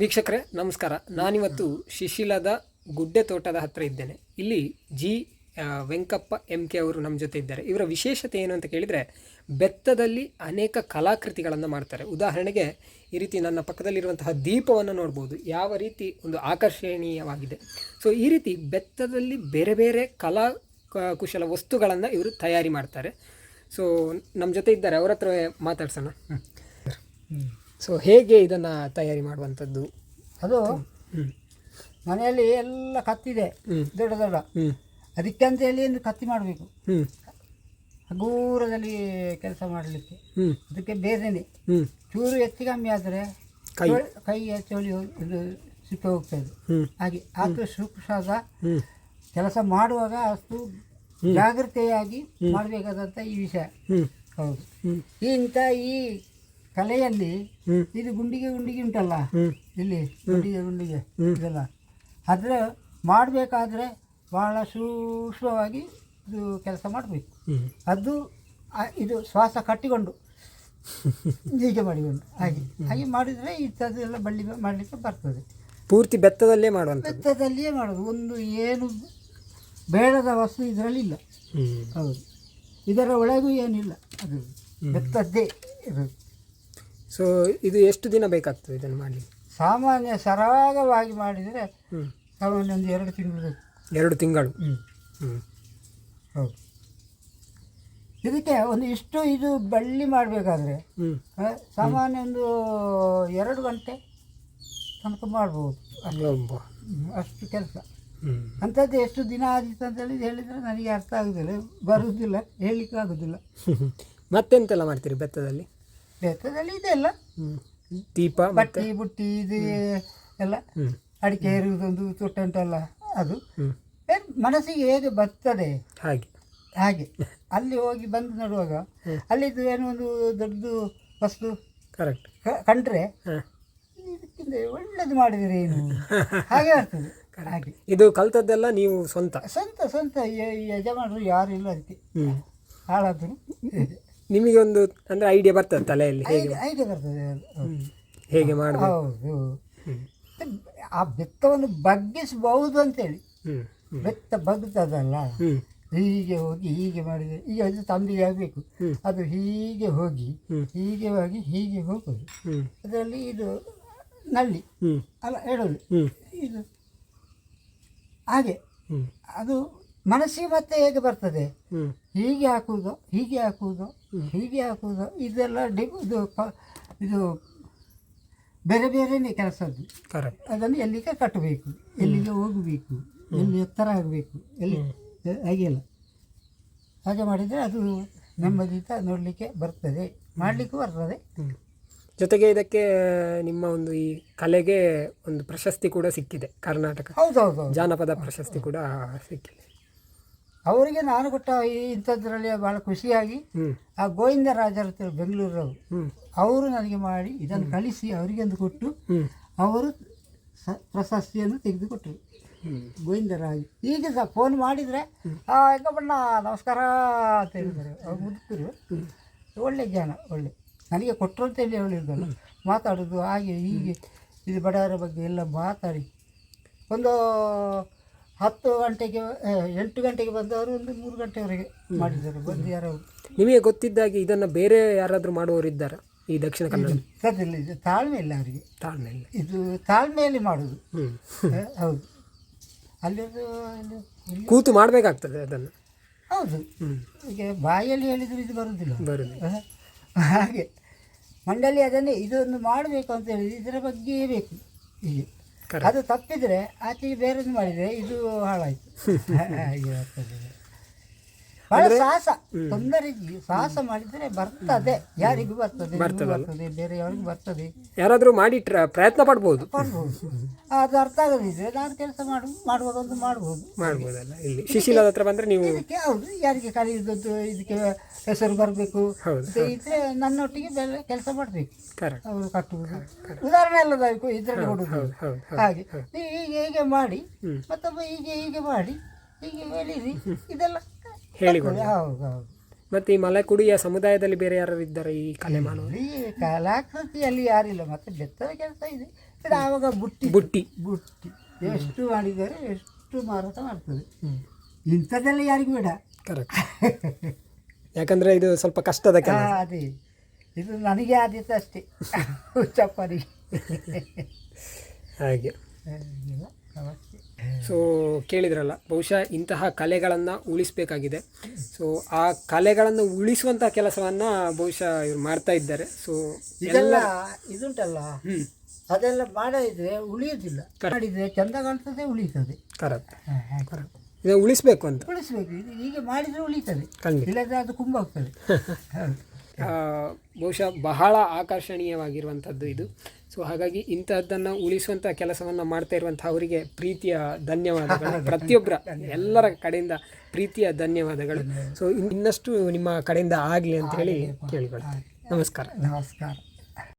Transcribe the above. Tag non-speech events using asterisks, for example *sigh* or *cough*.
ವೀಕ್ಷಕರೇ, ನಮಸ್ಕಾರ. ನಾನಿವತ್ತು ಶಿಶಿಲದ ಗುಡ್ಡೆ ತೋಟದ ಹತ್ರ ಇದ್ದೇನೆ. ಇಲ್ಲಿ ಜಿ ವೆಂಕಪ್ಪ ಎಂ ಕೆ ಅವರು ನಮ್ಮ ಜೊತೆ ಇದ್ದಾರೆ. ಇವರ ವಿಶೇಷತೆ ಏನು ಅಂತ ಕೇಳಿದರೆ, ಬೆತ್ತದಲ್ಲಿ ಅನೇಕ ಕಲಾಕೃತಿಗಳನ್ನು ಮಾಡ್ತಾರೆ. ಉದಾಹರಣೆಗೆ, ಈ ರೀತಿ ನನ್ನ ಪಕ್ಕದಲ್ಲಿರುವಂತಹ ದೀಪವನ್ನು ನೋಡ್ಬೋದು. ಯಾವ ರೀತಿ ಒಂದು ಆಕರ್ಷಣೀಯವಾಗಿದೆ. ಸೊ ಈ ರೀತಿ ಬೆತ್ತದಲ್ಲಿ ಬೇರೆ ಬೇರೆ ಕಲಾ ಕುಶಲ ವಸ್ತುಗಳನ್ನು ಇವರು ತಯಾರಿ ಮಾಡ್ತಾರೆ. ಸೊ ನಮ್ಮ ಜೊತೆ ಇದ್ದಾರೆ. ಅವರ ಹತ್ರ ಮಾತಾಡ್ಸೋಣ ಸೊ ಹೇಗೆ ಇದನ್ನು ತಯಾರಿ ಮಾಡುವಂಥದ್ದು? ಅದು ಮನೆಯಲ್ಲಿ ಎಲ್ಲ ಕತ್ತಿದೆ. ದೊಡ್ಡ ದೊಡ್ಡ. ಅದಕ್ಕೆ ಅಂತ ಹೇಳಿ ಒಂದು ಕತ್ತಿ ಮಾಡಬೇಕು. ಹ್ಞೂ ಹಗೂರದಲ್ಲಿ ಕೆಲಸ ಮಾಡಲಿಕ್ಕೆ. ಹ್ಞೂ ಅದಕ್ಕೆ ಬೇರೆನೆ ಹ್ಞೂ ಚೂರು ಹೆಚ್ಚು ಕಮ್ಮಿ ಆದರೆ ಕೈ. ಚೋಳಿ ಹೋಗಿ ಇದು ಸಿಕ್ಕ ಹೋಗ್ತದೆ. ಹಾಗೆ ಆದರೂ ಸೂಕ್ಷ್ಮದ ಕೆಲಸ ಮಾಡುವಾಗ ಅಷ್ಟು ಜಾಗೃತೆಯಾಗಿ ಮಾಡಬೇಕಾದಂಥ ಈ ವಿಷಯ. ಹ್ಞೂ ಹೌದು. ಇಂಥ ಈ ಕಲೆಯಲ್ಲಿ ಇದು ಗುಂಡಿಗೆ ಗುಂಡಿಗೆ ಉಂಟಲ್ಲ? ಇಲ್ಲಿ ಗುಂಡಿಗೆ ಗುಂಡಿಗೆ ಹ್ಮ್. ಇದೆಲ್ಲ. ಆದರೆ ಮಾಡಬೇಕಾದ್ರೆ ಭಾಳ ಸೂಕ್ಷ್ಮವಾಗಿ ಇದು ಕೆಲಸ ಮಾಡಬೇಕು. ಅದು ಆ- ಇದು ಶ್ವಾಸ ಕಟ್ಟಿಕೊಂಡು ಹೀಗೆ ಮಾಡಿಕೊಂಡು. ಹಾಗೆ. ಹಾಗೆ ಮಾಡಿದರೆ ಇಂಥದ್ದೆಲ್ಲ ಬಳ್ಳಿ ಮಾಡಲಿಕ್ಕೆ ಬರ್ತದೆ. ಪೂರ್ತಿ ಬೆತ್ತದಲ್ಲೇ ಮಾಡುವ ಬೆತ್ತದಲ್ಲಿಯೇ ಮಾಡೋದು. ಒಂದು ಏನು ಬೇಡದ ವಸ್ತು ಇದರಲ್ಲಿ ಇಲ್ಲ. ಹೌದು. ಇದರ ಒಳಗೂ ಏನಿಲ್ಲ. ಅದು ಬೆತ್ತದ್ದೇ ಇರೋದು. ಸೊ ಇದು ಎಷ್ಟು ದಿನ ಬೇಕಾಗ್ತದೆ ಇದನ್ನು ಮಾಡಲಿಕ್ಕೆ? ಸಾಮಾನ್ಯ ಸರಾಗವಾಗಿ ಮಾಡಿದರೆ ಹ್ಞೂ ಸಾಮಾನ್ಯ ಒಂದು ಎರಡು ತಿಂಗಳು ಬೇಕು. ಎರಡು ತಿಂಗಳು? ಹ್ಞೂ ಹ್ಞೂ ಹೌದು. ಇದಕ್ಕೆ ಒಂದು ಇಷ್ಟು ಇದು ಬಳ್ಳಿ ಮಾಡಬೇಕಾದ್ರೆ ಹ್ಞೂ ಸಾಮಾನ್ಯ ಒಂದು ಎರಡು ಗಂಟೆ ತನಕ ಮಾಡ್ಬೋದು. ಅಷ್ಟು. ಕೆಲಸ. ಹ್ಞೂ ಅಂಥದ್ದು ಎಷ್ಟು ದಿನ ಆದಿತ್ತು ಅಂತೇಳಿ ಹೇಳಿದರೆ ನನಗೆ ಅರ್ಥ ಆಗೋದಿಲ್ಲ. ಬರುವುದಿಲ್ಲ ಹೇಳಲಿಕ್ಕೆ ಆಗೋದಿಲ್ಲ *laughs* ಮತ್ತೆಂತೆಲ್ಲ ಮಾಡ್ತೀರಿ ಬೆತ್ತದಲ್ಲಿ? ಬೆತ್ತದಲ್ಲಿ ಇದೆಲ್ಲ ದೀಪ ಬಟ್ಟೆ ಬಟ್ಟಿ ಇದು ಎಲ್ಲ. ಅಡಿಕೆ ಇರುವುದೊಂದು ತೊಟ್ಟಂಟಲ್ಲ ಅದು. ಮನಸ್ಸಿಗೆ ಹೇಗೆ ಬರ್ತದೆ? ಹಾಗೆ. ಹಾಗೆ. ಅಲ್ಲಿ ಹೋಗಿ ಬಂದು ನೋಡುವಾಗ ಅಲ್ಲಿದ್ದು ಏನೋ ಒಂದು ದೊಡ್ಡದು ವಸ್ತು ಕರೆಕ್ಟ್ ಕಂಡ್ರೆ ಇದಕ್ಕಿಂತ ಒಳ್ಳೇದು ಮಾಡಿದರೆ ಏನು? ಹಾಗೆ ಆಗ್ತದೆ ಹಾಗೆ. ಇದು ಕಲ್ತದ್ದೆಲ್ಲ ನೀವು ಸ್ವಂತ? ಸ್ವಂತ ಸ್ವಂತ. ಯಜಮಾನರು ಯಾರು ಇಲ್ಲ ಅದಕ್ಕೆ. ಹಾಳಾದ್ರು ನಿಮಗೆ ಒಂದು ಅಂದರೆ ಐಡಿಯಾ ಬರ್ತದೆ ತಲೆಯಲ್ಲಿ ಹೇಗೆ ಐಡಿಯಾ ಬರ್ತದೆ. ಹೇಗೆ ಮಾಡಬೇಕು? ಹೌದು. ಆ ಬೆತ್ತವನ್ನು ಬಗ್ಗಿಸಬಹುದು ಅಂತೇಳಿ. ಬೆತ್ತ ಬಗ್ತದಲ್ಲ? ಹೀಗೆ ಹೋಗಿ ಹೀಗೆ ಮಾಡಿದರೆ ಈಗ ಅದು ತಂಬಿಗೆ ಆಗಬೇಕು. ಅದು ಹೀಗೆ ಹೋಗಿ. ಹೀಗೆ ಹೋಗಿ ಹೀಗೆ ಹೋಗೋದು. ಅದರಲ್ಲಿ ಇದು ನಲ್ಲಿ ಅಲ್ಲ ಹೇಳೋದು ಇದು ಹಾಗೆ. ಅದು ಮನಸ್ಸಿಗೆ ಮತ್ತೆ ಹೇಗೆ ಬರ್ತದೆ? ಹ್ಞೂ ಹೀಗೆ ಹಾಕುವುದು ಹೀಗೆ ಹಾಕುವುದು ಹೀಗೆ ಹಾಕುವುದು ಇದೆಲ್ಲ ಡಿ ಇದು ಪ- ಇದು ಬೇರೆ ಬೇರೆನೇ ಕೆಲಸದ್ದು. ಅದನ್ನು ಎಲ್ಲಿಗೆ ಕಟ್ಟಬೇಕು? ಎಲ್ಲಿಗೆ ಹೋಗಬೇಕು? ಎಲ್ಲಿ ಎತ್ತರ ಆಗಬೇಕು? ಎಲ್ಲಿ ಹಾಗೆಲ್ಲ. ಹಾಗೆ ಮಾಡಿದರೆ ಅದು ನೆಮ್ಮದಿತ ನೋಡಲಿಕ್ಕೆ ಬರ್ತದೆ ಮಾಡಲಿಕ್ಕೂ ಬರ್ತದೆ. ಜೊತೆಗೆ ಇದಕ್ಕೆ ನಿಮ್ಮ ಒಂದು ಈ ಕಲೆಗೆ ಒಂದು ಪ್ರಶಸ್ತಿ ಕೂಡ ಸಿಕ್ಕಿದೆ ಕರ್ನಾಟಕ. ಹೌದು ಹೌದು ಹೌದು ಜಾನಪದ ಪ್ರಶಸ್ತಿ ಕೂಡ ಸಿಕ್ಕಿದೆ. ಅವರಿಗೆ ನಾನು ಕೊಟ್ಟ ಈ ಇಂಥದ್ರಲ್ಲಿ ಭಾಳ ಖುಷಿಯಾಗಿ ಆ ಗೋವಿಂದ ರಾಜರ ಬೆಂಗಳೂರವರು ಅವರು ನನಗೆ ಮಾಡಿ ಇದನ್ನು ಕಳಿಸಿ ಅವರಿಗೆ ಒಂದು ಕೊಟ್ಟು ಅವರು ಸ ಪ್ರಶಸ್ತಿಯನ್ನು ತೆಗೆದುಕೊಟ್ಟರು ಗೋವಿಂದರಾಜ್ ಈಗ ಸಹ ಫೋನ್ ಮಾಡಿದರೆ ಆ ಹೆಂಗಪ್ಪಣ್ಣ ನಮಸ್ಕಾರ ಅಂತ ಹೇಳಿದ್ದಾರೆ. ಅವ್ರು ಮುದುಕರು. ಒಳ್ಳೆ ಜ್ಞಾನ ಒಳ್ಳೆ. ನನಗೆ ಕೊಟ್ಟರು ಅಂತ ಹೇಳಿ ಹೇಳಿದ್ದಲ್ಲ ಮಾತಾಡೋದು ಹಾಗೆ ಹೀಗೆ. ಇದು ಬಡವರ ಬಗ್ಗೆ ಎಲ್ಲ ಮಾತಾಡಿ. ಒಂದು ಹತ್ತು ಗಂಟೆಗೆ ಎಂಟು ಗಂಟೆಗೆ ಬಂದವರು ಒಂದು ಮೂರು ಗಂಟೆವರೆಗೆ ಮಾಡಿದ್ದಾರೆ ಬಂದು ಯಾರು ನಿಮಗೆ ಗೊತ್ತಿದ್ದಾಗಿ ಇದನ್ನು ಬೇರೆ ಯಾರಾದರೂ ಮಾಡುವವರಿದ್ದಾರಾ ಈ ದಕ್ಷಿಣ ಕನ್ನಡ? ಸದ್ದಿಲ್ಲ ಇದು ತಾಳ್ಮೆ ಇಲ್ಲ ಅವರಿಗೆ. ತಾಳ್ಮೆ ಇಲ್ಲ. ಇದು ತಾಳ್ಮೆಯಲ್ಲಿ ಮಾಡೋದು. ಹೌದು. ಅಲ್ಲಿದು ಇಲ್ಲಿ ಇಲ್ಲಿ ಕೂತು ಮಾಡಬೇಕಾಗ್ತದೆ ಅದನ್ನು. ಹೌದು. ಈಗ ಬಾಯಲ್ಲಿ ಹೇಳಿದ್ರು ಇದು ಬರುವುದಿಲ್ಲ ಬರುದು ಹಾಗೆ. ಮಂಡಳಿ ಅದನ್ನೇ ಇದೊಂದು ಮಾಡಬೇಕು ಅಂತ ಹೇಳಿ ಇದರ ಬಗ್ಗೆಯೇ ಬೇಕು. ಹೀಗೆ ಅದು ತಪ್ಪಿದರೆ ಆಚೆಗೆ ಬೇರೆದು ಮಾಡಿದರೆ ಇದು ಹಾಳಾಯಿತು. *laughs* ಹಾಗೆ ಆಗ್ತದೆ. ಬಹಳ ಸಾಹಸ. ತೊಂದರೆ. ಸಾಹಸ ಮಾಡಿದರೆ ಬರ್ತದೆ. ಯಾರಿಗೂ ಬರ್ತದೆ ನಿಮಗೂ ಬರ್ತದೆ ಬೇರೆ ಯಾರಿಗೂ ಬರ್ತದೆ. ಯಾರಾದರೂ ಮಾಡಿ ಟ್ರ ಪ್ರಯತ್ನ ಪಡ್ಬೋದು ಮಾಡ್ಬೋದು. ಅದು ಅರ್ಥ ಆಗದಿದ್ರೆ ನಾನು ಕೆಲಸ ಮಾಡು ಮಾಡುವಾಗ ಒಂದು ಮಾಡ್ಬೋದು. ಮಾಡ್ಬೋದಲ್ಲ ಇಲ್ಲಿ. ಶಿಶಿಲದ ಹತ್ರ ಬಂದ್ರೆ ನೀವು ಇದಕ್ಕೆ ಹೌದು ಯಾರಿಗೆ ಕಲಿಯುವುದು ಇದಕ್ಕೆ ಹೆಸರು ಬರಬೇಕು. ಹೌದು ಇದ್ರೆ ನನ್ನೊಟ್ಟಿಗೆ ಬೆಲೆ ಕೆಲಸ ಮಾಡಬೇಕು. ಕರೆಕ್ಟ್ ಅವರು ಕಟ್ಟುವುದು. ಉದಾಹರಣೆ ಎಲ್ಲ ಬೇಕು ಇದರಲ್ಲಿ ಕೊಡುವುದು. ಹೌದು ಹೌದು ಹೌದು ಹಾಗೆ. ನೀವು ಹೀಗೆ ಹೀಗೆ ಮಾಡಿ ಮತ್ತೊಬ್ಬ ಹೀಗೆ ಹೀಗೆ ಮಾಡಿ ಹೀಗೆ ಹೇಳಿರಿ ಇದೆಲ್ಲ ಹೇಳಿಕೊಡಿ. ಹೌದು ಹೌದು ಮತ್ತೆ ಈ ಮಲೆಕುಡಿಯ ಸಮುದಾಯದಲ್ಲಿ ಬೇರೆ ಯಾರು ಇದ್ದಾರೆ ಈ ಕಲೆ ಈ ಕಲಾಕೃತಿಯಲ್ಲಿ ಯಾರಿಲ್ಲ ಮತ್ತೆ ಬೆತ್ತದ ಕೆಲಸ ಇದೆ. ಇದು ಆವಾಗ ಬುಟ್ಟಿ. ಬುಟ್ಟಿ. ಬುಟ್ಟಿ. ಎಷ್ಟು ಮಾಡಿದರೆ ಎಷ್ಟು ಮಾರಾಟ ಮಾಡ್ತದೆ. ಇಂಥದ್ದೆಲ್ಲ ಯಾರಿಗೂ ಬೇಡ. ಕರೆಕ್ಟ್ ಯಾಕಂದರೆ ಇದು ಸ್ವಲ್ಪ ಕಷ್ಟದ ಕೆಲಸ. ಅದೇ. ಇದು ನನಗೆ ಆದಿತ್ತು ಅಷ್ಟೇ. *laughs* ಚಪ್ಪರಿ ಹಾಗೆ. ಸೊ ಕೇಳಿದ್ರಲ್ಲ ಬಹುಶಃ ಇಂತಹ ಕಲೆಗಳನ್ನು ಉಳಿಸ್ಬೇಕಾಗಿದೆ. ಸೊ ಆ ಕಲೆಗಳನ್ನು ಉಳಿಸುವಂತಹ ಕೆಲಸವನ್ನು ಬಹುಶಃ ಇವ್ರು ಮಾಡ್ತಾ ಇದ್ದಾರೆ. ಸೊ ಇದೆಲ್ಲ ಇದುಂಟಲ್ಲ? ಅದೆಲ್ಲ ಮಾಡಿದ್ರೆ ಉಳಿಯೋದಿಲ್ಲ. ಮಾಡಿದ್ರೆ ಚಂದ ಕಾಣ್ತದೆ ಉಳಿತದೆ ಕರೆಕ್ಟ್ ಹಾ, ಇದನ್ನು ಇದು ಉಳಿಸ್ಬೇಕು ಅಂತ. ಉಳಿಸ್ಬೇಕು. ಹೀಗೆ ಮಾಡಿದ್ರೆ ಉಳಿತದೆ. ಇಲ್ಲದ್ರೆ ಅದು ಕುಂಬ ಹೋಗ್ತದೆ. *laughs* ಬಹುಶಃ ಬಹಳ ಆಕರ್ಷಣೀಯವಾಗಿರುವಂಥದ್ದು ಇದು. ಸೊ ಹಾಗಾಗಿ ಇಂಥದ್ದನ್ನು ಉಳಿಸುವಂಥ ಕೆಲಸವನ್ನು ಮಾಡ್ತಾ ಇರುವಂಥ ಅವರಿಗೆ ಪ್ರೀತಿಯ ಧನ್ಯವಾದಗಳು. *laughs* ಪ್ರತಿಯೊಬ್ಬರ ಎಲ್ಲರ ಕಡೆಯಿಂದ ಪ್ರೀತಿಯ ಧನ್ಯವಾದಗಳು. ಸೊ ಇನ್ನಷ್ಟು ನಿಮ್ಮ ಕಡೆಯಿಂದ ಆಗಲಿ ಅಂತ ಹೇಳಿ ಕೇಳಿಕೊಳ್ತೇನೆ. ನಮಸ್ಕಾರ. ನಮಸ್ಕಾರ.